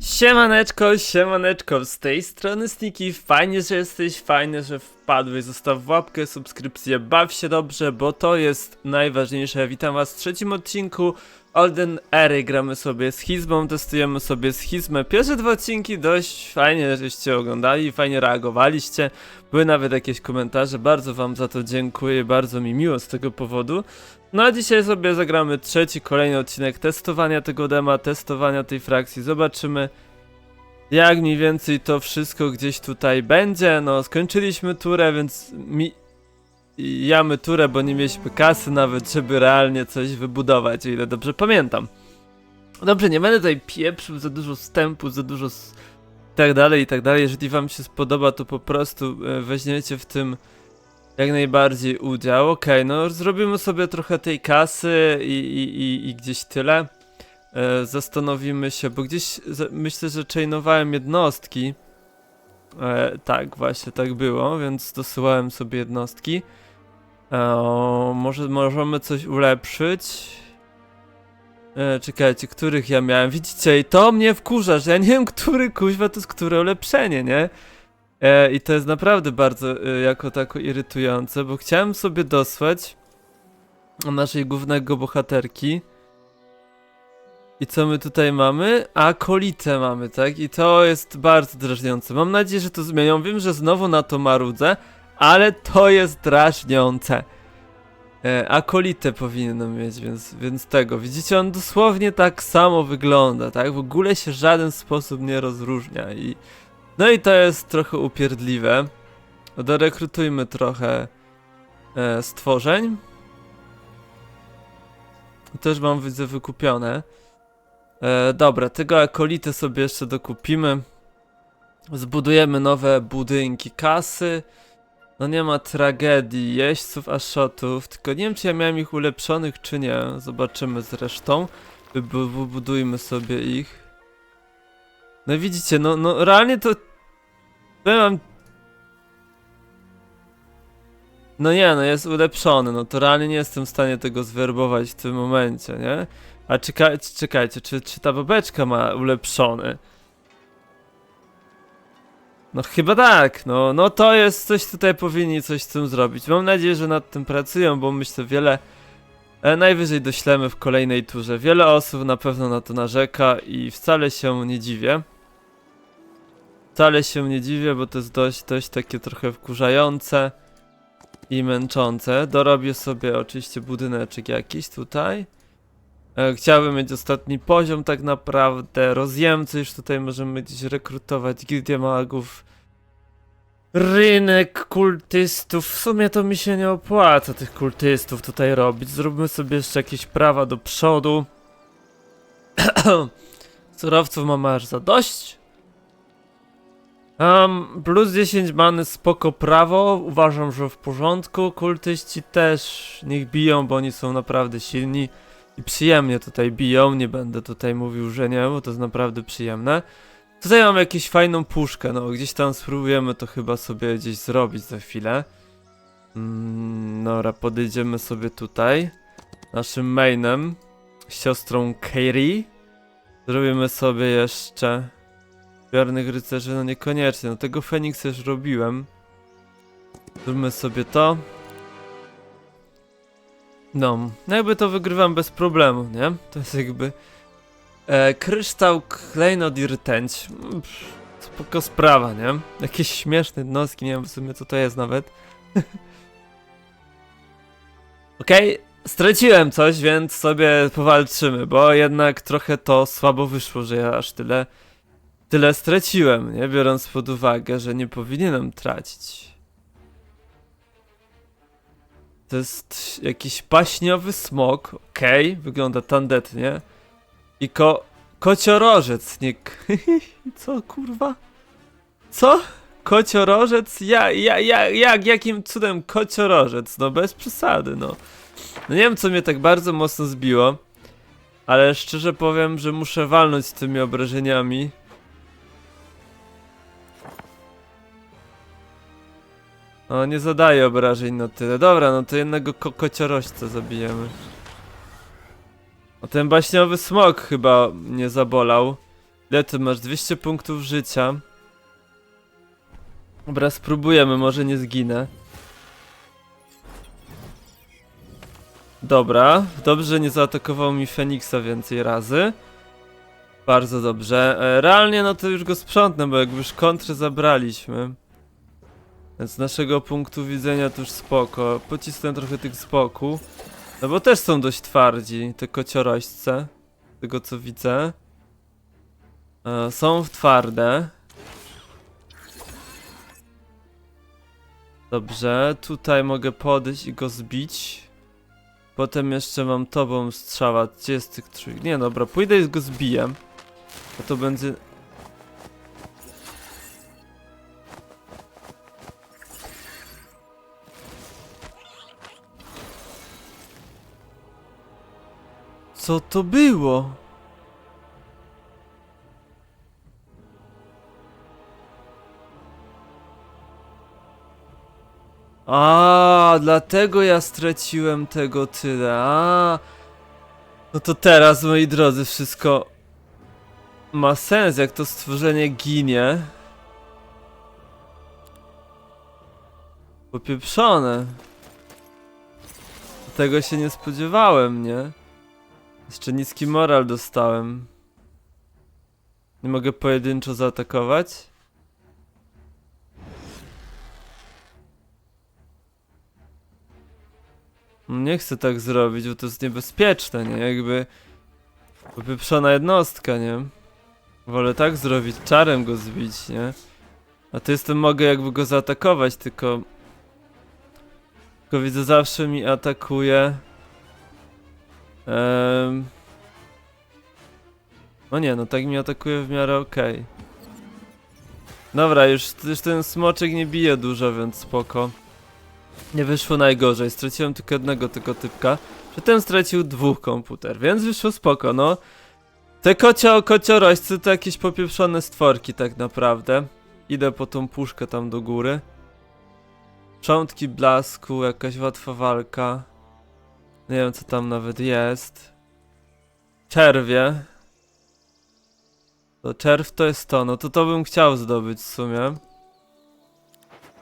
Siemaneczko, siemaneczko, z tej strony Sniki, fajnie, że jesteś, fajnie, że wpadłeś, zostaw łapkę, subskrypcję, baw się dobrze, bo to jest najważniejsze. Witam was w trzecim odcinku Olden Ery, gramy sobie z Hizmą, testujemy sobie schizmę. Pierwsze dwa odcinki dość fajnie, żeście oglądali, fajnie reagowaliście, były nawet jakieś komentarze, bardzo wam za to dziękuję, bardzo mi miło z tego powodu. No a dzisiaj sobie zagramy trzeci, kolejny odcinek testowania tego dema, testowania tej frakcji. Zobaczymy jak mniej więcej to wszystko gdzieś tutaj będzie. No skończyliśmy turę, więc mi... Jamy turę, bo nie mieliśmy kasy nawet, żeby realnie coś wybudować, o ile dobrze pamiętam. Dobrze, nie będę tutaj pieprzył za dużo wstępu, za dużo s... tak dalej i tak dalej. Jeżeli wam się spodoba, to po prostu e, weźmiecie w tym jak najbardziej udział. Okej, no zrobimy sobie trochę tej kasy i, i, i, i gdzieś tyle. E, zastanowimy się, bo gdzieś myślę, że chainowałem jednostki. E, tak, właśnie tak było, więc dosyłałem sobie jednostki. E, może możemy coś ulepszyć. E, czekajcie, których ja miałem? Widzicie, i to mnie wkurza, że ja nie wiem, który kuźwa to jest które ulepszenie, nie? E, I to jest naprawdę bardzo e, jako tako irytujące, bo chciałem sobie dosłać naszej głównego bohaterki. I co my tutaj mamy? A, mamy, tak? I to jest bardzo drażniące. Mam nadzieję, że to zmienią. Wiem, że znowu na to marudzę, ale to jest drażniące. E, akolitę powinienem mieć, więc, więc tego. Widzicie, on dosłownie tak samo wygląda, tak? W ogóle się w żaden sposób nie rozróżnia i... No i to jest trochę upierdliwe. Dorekrutujmy trochę e, stworzeń. Też mam widzę wykupione. E, dobra, tego akolity sobie jeszcze dokupimy. Zbudujemy nowe budynki kasy. No nie ma tragedii jeźdźców aszotów, tylko nie wiem czy ja miałem ich ulepszonych czy nie. Zobaczymy zresztą. Wybudujmy sobie ich. No widzicie, no, no realnie to... Powiem wam... No nie, no jest ulepszony, no to realnie nie jestem w stanie tego zwerbować w tym momencie, nie? A czekajcie, czekajcie, czy, czy ta babeczka ma ulepszony? No chyba tak, no, no to jest coś tutaj powinni coś z tym zrobić. Mam nadzieję, że nad tym pracują, bo myślę wiele e, najwyżej doślemy w kolejnej turze. Wiele osób na pewno na to narzeka i wcale się nie dziwię. Wcale się nie dziwię, bo to jest dość, dość takie trochę wkurzające i męczące. Dorobię sobie oczywiście budyneczek jakiś tutaj. E, Chciałbym mieć ostatni poziom tak naprawdę. Rozjemcy już tutaj możemy gdzieś rekrutować. Gildia magów. Rynek kultystów. W sumie to mi się nie opłaca tych kultystów tutaj robić. Zróbmy sobie jeszcze jakieś prawa do przodu. Surowców mamy aż za dość. Um, plus 10 many spoko prawo, uważam, że w porządku. Kultyści też niech biją, bo oni są naprawdę silni i przyjemnie tutaj biją. Nie będę tutaj mówił, że nie, bo to jest naprawdę przyjemne. Tutaj mam jakąś fajną puszkę, no gdzieś tam spróbujemy to chyba sobie gdzieś zrobić za chwilę. Mm, dobra, podejdziemy sobie tutaj. Naszym mainem, siostrą Kairi. Zrobimy sobie jeszcze Wiernych rycerzy, no niekoniecznie, no tego Feniksa już robiłem. Zróbmy sobie to. No, no jakby to wygrywam bez problemu, nie? To jest jakby... E, kryształ, klejnot i rtęć. Pff, Spoko sprawa, nie? Jakieś śmieszne jednostki, nie wiem w sumie co to jest nawet. Okej, straciłem coś, więc sobie powalczymy, bo jednak trochę to słabo wyszło, że ja aż tyle tyle straciłem, nie? Biorąc pod uwagę, że nie powinienem tracić. To jest jakiś paśniowy smok, okej, wygląda tandetnie. I ko... kociorożec, nie... Co, kurwa? Co? Kociorożec? Ja, ja, ja, jak, jakim cudem kociorożec? No bez przesady, no. No nie wiem, co mnie tak bardzo mocno zbiło, ale szczerze powiem, że muszę walnąć z tymi obrażeniami. O, nie zadaje obrażeń na tyle. Dobra, no to jednego ko zabijemy. O, ten baśniowy smok chyba nie zabolał. Ile ty masz? 200 punktów życia. Dobra, spróbujemy, może nie zginę. Dobra, dobrze, nie zaatakował mi Feniksa więcej razy. Bardzo dobrze. E, Realnie no to już go sprzątnę, bo jakby już kontrę zabraliśmy. Z naszego punktu widzenia to już spoko. Pocisnę trochę tych z boku. No bo też są dość twardzi, te kociorośce. z Tego co widzę. E, są twarde. Dobrze, tutaj mogę podejść i go zbić. Potem jeszcze mam tobą strzała. Gdzie jest tych trój? Nie, dobra, pójdę i go zbiję. A to będzie... Co to było? A, dlatego ja straciłem tego tyle. A, no to teraz, moi drodzy, wszystko ma sens, jak to stworzenie ginie. Popieprzone. Tego się nie spodziewałem, nie? Jeszcze niski moral dostałem. Nie mogę pojedynczo zaatakować? No Nie chcę tak zrobić, bo to jest niebezpieczne, nie? Jakby... Popieprzona jednostka, nie? Wolę tak zrobić, czarem go zbić, nie? A to jestem mogę jakby go zaatakować, tylko... Tylko widzę, zawsze mi atakuje... Ehm... No nie, no tak mi atakuje w miarę okej. Dobra, już, już ten smoczek nie bije dużo, więc spoko. Nie wyszło najgorzej, straciłem tylko jednego tego typka. Przedtem stracił dwóch komputer, więc wyszło spoko, no. Te kocio, kocioroścy to jakieś popieprzone stworki tak naprawdę. Idę po tą puszkę tam do góry. Przątki blasku, jakaś łatwa walka. Nie wiem co tam nawet jest. Czerwie. To czerw to jest to, no to to bym chciał zdobyć w sumie.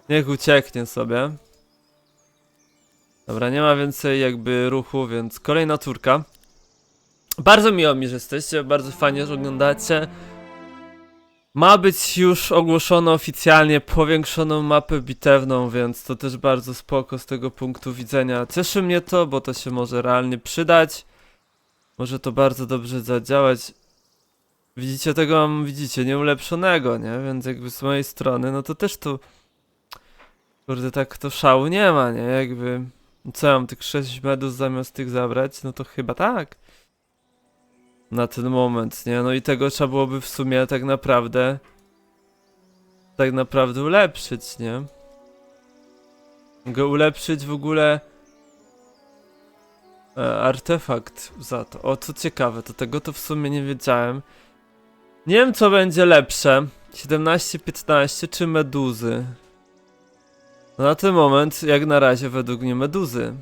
Niech ucieknie sobie. Dobra, nie ma więcej jakby ruchu, więc kolejna turka. Bardzo miło mi, że jesteście, bardzo fajnie, że oglądacie. Ma być już ogłoszono oficjalnie powiększoną mapę bitewną, więc to też bardzo spoko z tego punktu widzenia. Cieszy mnie to, bo to się może realnie przydać. Może to bardzo dobrze zadziałać. Widzicie tego, mam, widzicie, nieulepszonego, nie? Więc jakby z mojej strony, no to też tu... Kurde, tak to szału nie ma, nie? Jakby... Co, mam tych 6 medus zamiast tych zabrać? No to chyba tak. Na ten moment, nie? No i tego trzeba byłoby w sumie tak naprawdę... Tak naprawdę ulepszyć, nie? Mogę ulepszyć w ogóle... E, artefakt za to. O, co ciekawe, to tego to w sumie nie wiedziałem. Nie wiem, co będzie lepsze. 17-15 czy meduzy? No na ten moment, jak na razie, według mnie meduzy.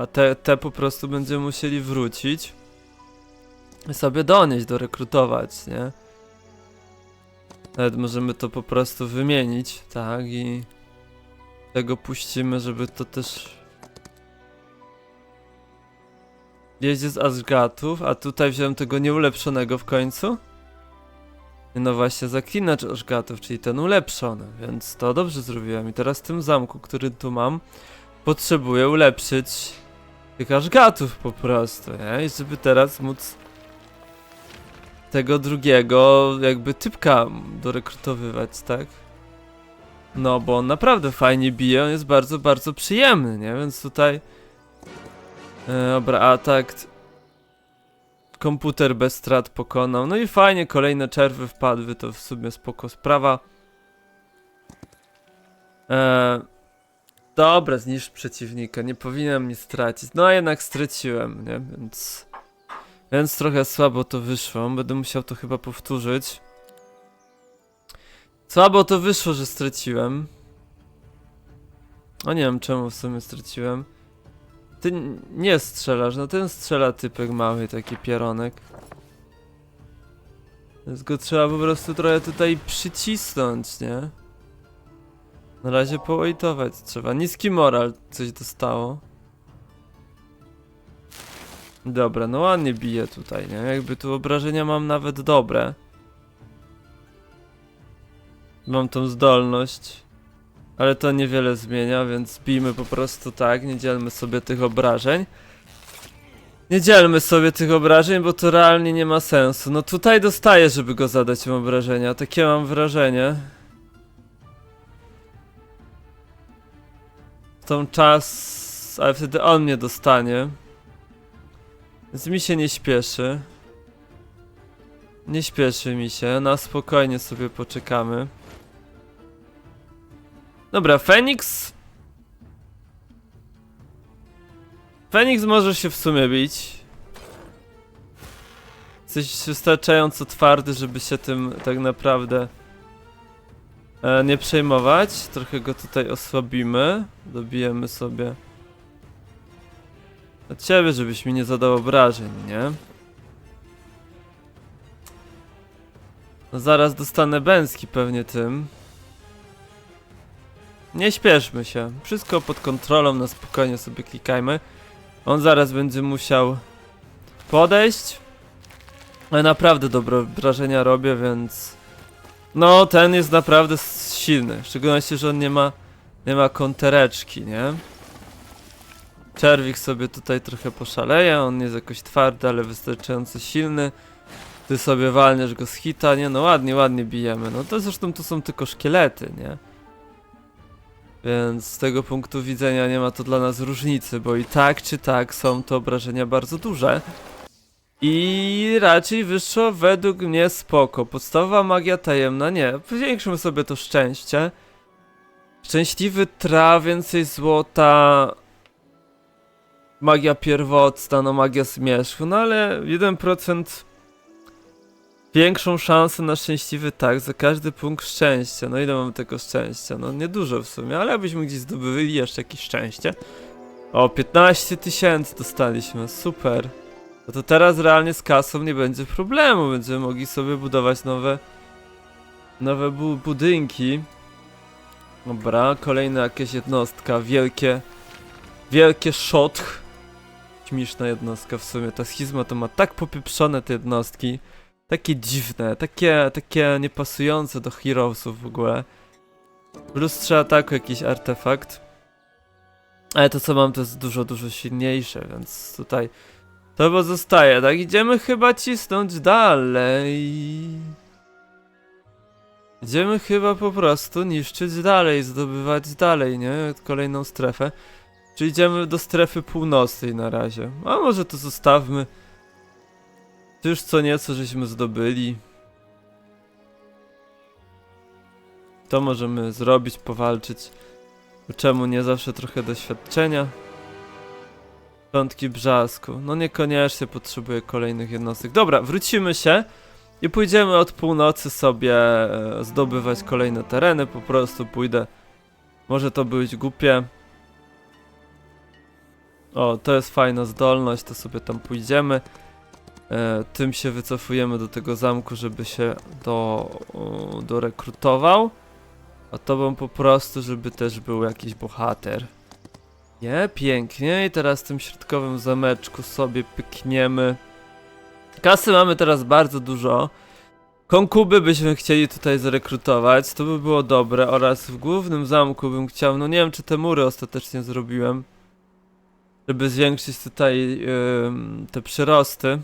A te, te po prostu będziemy musieli wrócić i sobie donieść, dorekrutować, nie? Nawet możemy to po prostu wymienić, tak? I tego puścimy, żeby to też jeździ z Asgatów, a tutaj wziąłem tego nieulepszonego w końcu. No właśnie, zaklinacz Asgatów, czyli ten ulepszony, więc to dobrze zrobiłem. I teraz w tym zamku, który tu mam, potrzebuję ulepszyć tych Asgatów po prostu, nie? I żeby teraz móc tego drugiego jakby typka dorekrutowywać, tak? No, bo on naprawdę fajnie bije, on jest bardzo, bardzo przyjemny, nie? Więc tutaj... E, dobra, atak... Komputer bez strat pokonał. No i fajnie, kolejne czerwy wpadły, to w sumie spoko sprawa. E, dobra, zniszcz przeciwnika, nie powinienem mnie stracić. No a jednak straciłem, nie? Więc... Więc trochę słabo to wyszło, będę musiał to chyba powtórzyć. Słabo to wyszło, że straciłem. O nie wiem czemu w sumie straciłem. Ty nie strzelasz, no ten strzela typek mały, taki pieronek. Więc go trzeba po prostu trochę tutaj przycisnąć, nie? Na razie połejtować trzeba. Niski moral coś dostało. Dobra, no ładnie bije tutaj, nie? Jakby tu obrażenia mam nawet dobre. Mam tą zdolność. Ale to niewiele zmienia, więc bijmy po prostu tak, nie dzielmy sobie tych obrażeń. Nie dzielmy sobie tych obrażeń, bo to realnie nie ma sensu. No tutaj dostaję, żeby go zadać im obrażenia, takie mam wrażenie. Tą czas... ale wtedy on mnie dostanie. Więc mi się nie śpieszy. Nie śpieszy mi się, na spokojnie sobie poczekamy. Dobra, Feniks. Feniks może się w sumie bić. Jesteś wystarczająco twardy, żeby się tym tak naprawdę e, nie przejmować. Trochę go tutaj osłabimy. Dobijemy sobie. Od ciebie, żebyś mi nie zadał obrażeń, nie? No zaraz dostanę bęski pewnie tym. Nie śpieszmy się. Wszystko pod kontrolą, na spokojnie sobie klikajmy. On zaraz będzie musiał podejść. Ale naprawdę dobre wrażenia robię, więc... No, ten jest naprawdę silny. W szczególności, że on nie ma... Nie ma kontereczki, nie? Czerwik sobie tutaj trochę poszaleje, on jest jakoś twardy, ale wystarczająco silny. Ty sobie walniesz go z hita, nie? No ładnie, ładnie bijemy. No to zresztą to są tylko szkielety, nie? Więc z tego punktu widzenia nie ma to dla nas różnicy, bo i tak czy tak są to obrażenia bardzo duże. I raczej wyszło według mnie spoko. Podstawowa magia tajemna, nie. Powiększmy sobie to szczęście. Szczęśliwy tra, więcej złota. Magia pierwotna, no magia zmierzchu, no ale 1% większą szansę na szczęśliwy tak za każdy punkt szczęścia. No ile mamy tego szczęścia? No niedużo w sumie, ale abyśmy gdzieś zdobyli jeszcze jakieś szczęście. O, 15 tysięcy dostaliśmy, super. No to teraz realnie z kasą nie będzie problemu, będziemy mogli sobie budować nowe nowe bu budynki. Dobra, kolejna jakaś jednostka, wielkie wielkie szotch. Śmieszna jednostka w sumie, ta schizma to ma tak popieprzone te jednostki. Takie dziwne, takie, takie niepasujące do Heroesów w ogóle. W lustrze ataku jakiś artefakt. Ale to co mam to jest dużo, dużo silniejsze, więc tutaj to chyba zostaje, tak? Idziemy chyba cisnąć dalej. Idziemy chyba po prostu niszczyć dalej, zdobywać dalej, nie? Kolejną strefę. Czy idziemy do strefy północnej na razie? A może to zostawmy. To już co nieco żeśmy zdobyli. To możemy zrobić, powalczyć. Czemu nie zawsze trochę doświadczenia? Piątki brzasku. No niekoniecznie potrzebuję kolejnych jednostek. Dobra, wrócimy się i pójdziemy od północy sobie e, zdobywać kolejne tereny. Po prostu pójdę. Może to być głupie. O, to jest fajna zdolność, to sobie tam pójdziemy. E, tym się wycofujemy do tego zamku, żeby się do, o, dorekrutował. A tobą po prostu, żeby też był jakiś bohater. Nie, pięknie. I teraz w tym środkowym zameczku sobie pykniemy. Kasy mamy teraz bardzo dużo. Konkuby byśmy chcieli tutaj zrekrutować, to by było dobre. Oraz w głównym zamku bym chciał, no nie wiem czy te mury ostatecznie zrobiłem. Żeby zwiększyć tutaj ym, te przyrosty.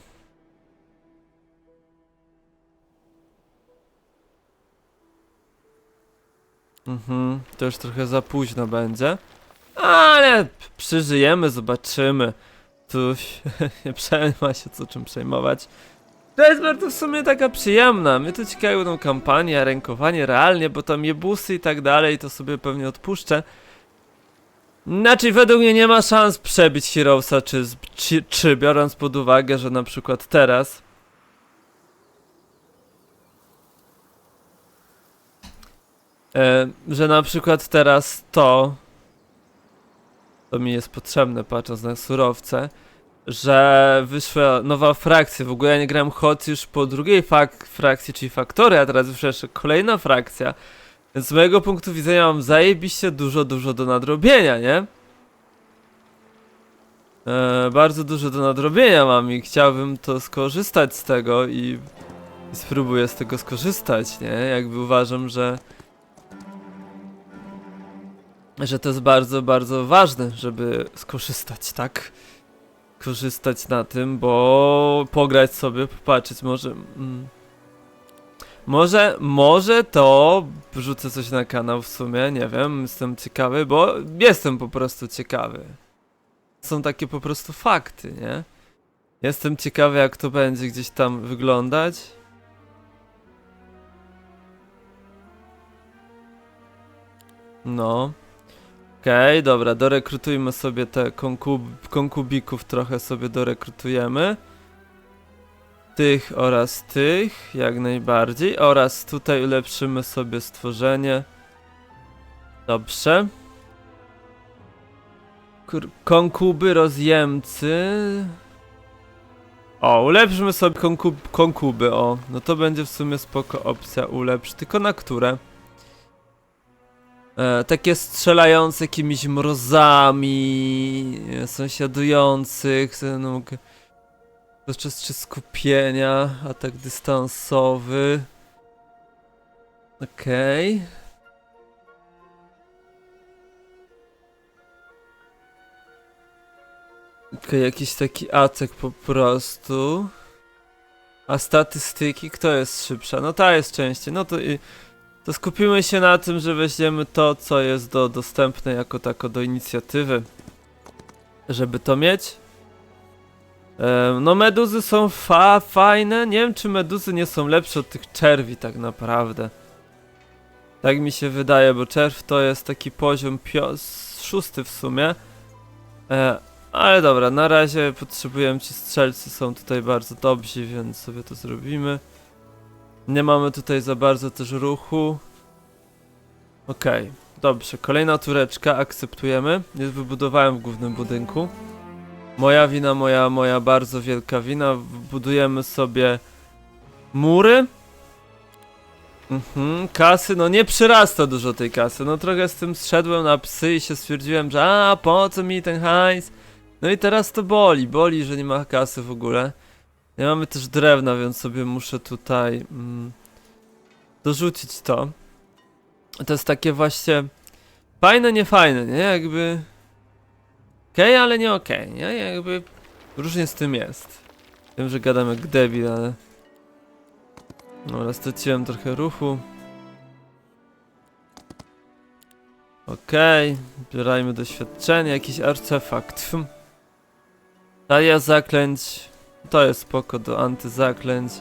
Mhm, to już trochę za późno będzie. Ale przeżyjemy, zobaczymy. Tu nie przejma się co czym przejmować. To jest bardzo w sumie taka przyjemna. Mnie to ciekawi tą kampanię, rękowanie realnie, bo tam jebusy i tak dalej, to sobie pewnie odpuszczę. Znaczy, według mnie nie ma szans przebić Heroesa czy, czy, czy biorąc pod uwagę, że na przykład teraz e, że na przykład teraz to to mi jest potrzebne patrząc na surowce że wyszła nowa frakcja. W ogóle ja nie grałem HOT już po drugiej fak frakcji, czyli Faktory, a teraz wyszła jeszcze kolejna frakcja. Więc z mojego punktu widzenia mam zajebiście dużo, dużo do nadrobienia, nie? E, bardzo dużo do nadrobienia mam i chciałbym to skorzystać z tego i, i spróbuję z tego skorzystać, nie? Jakby uważam, że że to jest bardzo, bardzo ważne, żeby skorzystać, tak? Korzystać na tym, bo pograć sobie, popatrzeć, może. Mm, może, może to wrzucę coś na kanał w sumie, nie wiem, jestem ciekawy, bo jestem po prostu ciekawy. Są takie po prostu fakty, nie? Jestem ciekawy, jak to będzie gdzieś tam wyglądać. No. Okej, dobra, dorekrutujmy sobie te konkub konkubików, trochę sobie dorekrutujemy. Tych oraz tych, jak najbardziej. Oraz tutaj ulepszymy sobie stworzenie. Dobrze. Kur konkuby, rozjemcy. O, ulepszymy sobie konkub konkuby, o. No to będzie w sumie spoko opcja ulepsz, tylko na które? E, takie strzelające jakimiś mrozami, e, sąsiadujących, no, mogę- podczas czy skupienia, atak dystansowy. Okej. Okej, jakiś taki atak po prostu. A statystyki, kto jest szybsza? No ta jest częściej, no to i... To skupimy się na tym, że weźmiemy to, co jest do, dostępne jako tako do inicjatywy. Żeby to mieć. Em, no meduzy są fa fajne. Nie wiem, czy meduzy nie są lepsze od tych czerwi tak naprawdę. Tak mi się wydaje, bo czerw to jest taki poziom szósty w sumie. E, ale dobra, na razie potrzebujemy ci strzelcy, są tutaj bardzo dobrzy, więc sobie to zrobimy. Nie mamy tutaj za bardzo też ruchu. Okej, dobrze. Kolejna tureczka, akceptujemy. Jest wybudowałem w głównym budynku. Moja wina, moja, moja bardzo wielka wina. Budujemy sobie mury. Mhm, kasy, no nie przyrasta dużo tej kasy. No trochę z tym zszedłem na psy i się stwierdziłem, że a po co mi ten hajs? No i teraz to boli, boli, że nie ma kasy w ogóle. Nie mamy też drewna, więc sobie muszę tutaj mm, dorzucić to. To jest takie właśnie fajne, nie fajne, nie? Jakby okej, ale nie okej, nie? Jakby różnie z tym jest. Wiem, że gadam jak debil, ale Dobra, straciłem trochę ruchu. Okej, zbierajmy doświadczenie, jakiś artefakt. Talia zaklęć. To jest spoko do antyzaklęć.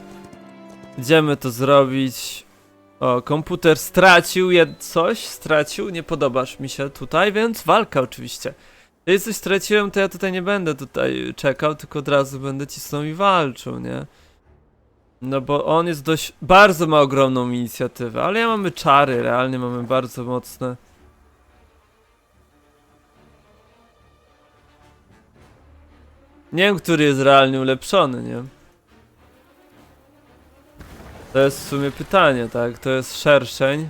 Idziemy to zrobić. O, komputer stracił jed coś, stracił, nie podobasz mi się tutaj, więc walka oczywiście. Jeśli coś straciłem, to ja tutaj nie będę tutaj czekał, tylko od razu będę cisnął i walczył, nie? No bo on jest dość, bardzo ma ogromną inicjatywę, ale ja mamy czary, realnie mamy bardzo mocne. Nie wiem, który jest realnie ulepszony, nie? To jest w sumie pytanie, tak? To jest szerszeń.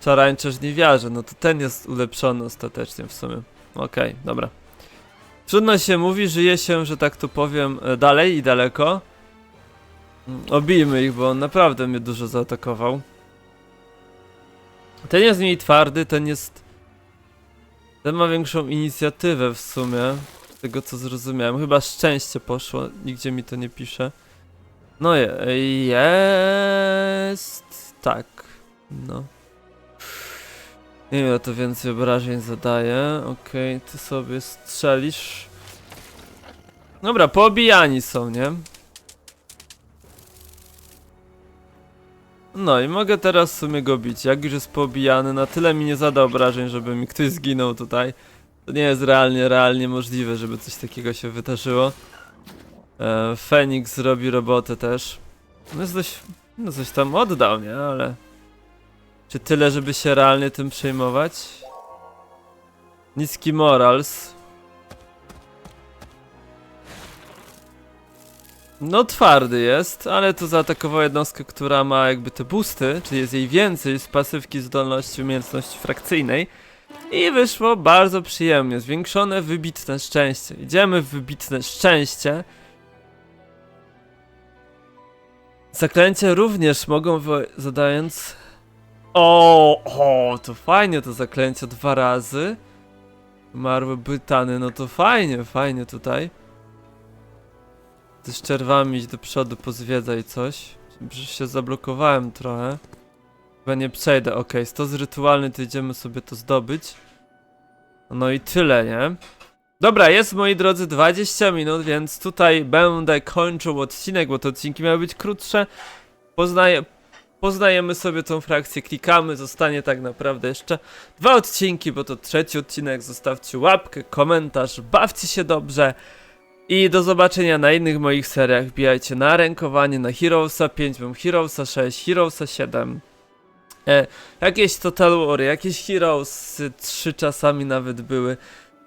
Czarańcze żniwiarze, no to ten jest ulepszony ostatecznie w sumie. Okej, dobra. Trudno się mówi, żyje się, że tak to powiem, e, dalej i daleko. Mm, Obijmy ich, bo on naprawdę mnie dużo zaatakował. Ten jest mniej twardy, ten jest... Ten ma większą inicjatywę w sumie. Tego co zrozumiałem. Chyba szczęście poszło, nigdzie mi to nie pisze. No je, jest... Tak. No. Nie wiem, to więcej obrażeń zadaje. Okej, ty sobie strzelisz. Dobra, poobijani są, nie? No i mogę teraz w sumie go bić. Jak już jest poobijany, na tyle mi nie zada obrażeń, żeby mi ktoś zginął tutaj. To nie jest realnie, realnie możliwe, żeby coś takiego się wydarzyło. E, Feniks robi robotę też. No jest dość... No coś tam oddał, nie? Ale... Czy tyle, żeby się realnie tym przejmować? Niski morals. No twardy jest, ale to zaatakował jednostkę, która ma jakby te boosty, czyli jest jej więcej z pasywki zdolności umiejętności frakcyjnej. I wyszło bardzo przyjemnie, zwiększone wybitne szczęście. Idziemy w wybitne szczęście. Zaklęcia również mogą zadając... O, o, to fajnie to zaklęcie dwa razy. Marły bytany, no to fajnie, fajnie tutaj. Z czerwami idź do przodu, pozwiedzaj coś. Przecież się zablokowałem trochę. Chyba nie przejdę, okej, stos rytualny, to idziemy sobie to zdobyć. No i tyle, nie? Dobra, jest moi drodzy 20 minut, więc tutaj będę kończył odcinek, bo te odcinki miały być krótsze. Poznaję, poznajemy sobie tą frakcję, klikamy, zostanie tak naprawdę jeszcze dwa odcinki, bo to trzeci odcinek. Zostawcie łapkę, komentarz, bawcie się dobrze. I do zobaczenia na innych moich seriach. Wbijajcie na rękowanie na Heroesa 5, mam Heroesa 6, Heroesa 7. E, jakieś Total War, jakieś Heroes 3 czasami nawet były.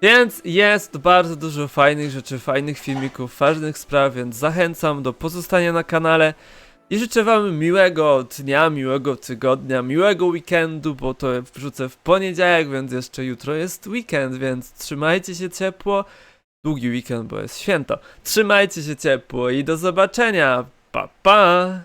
Więc jest bardzo dużo fajnych rzeczy, fajnych filmików, ważnych spraw, więc zachęcam do pozostania na kanale. I życzę wam miłego dnia, miłego tygodnia, miłego weekendu, bo to wrzucę w poniedziałek, więc jeszcze jutro jest weekend, więc trzymajcie się ciepło. Długi weekend, bo jest święto. Trzymajcie się ciepło i do zobaczenia. Pa pa!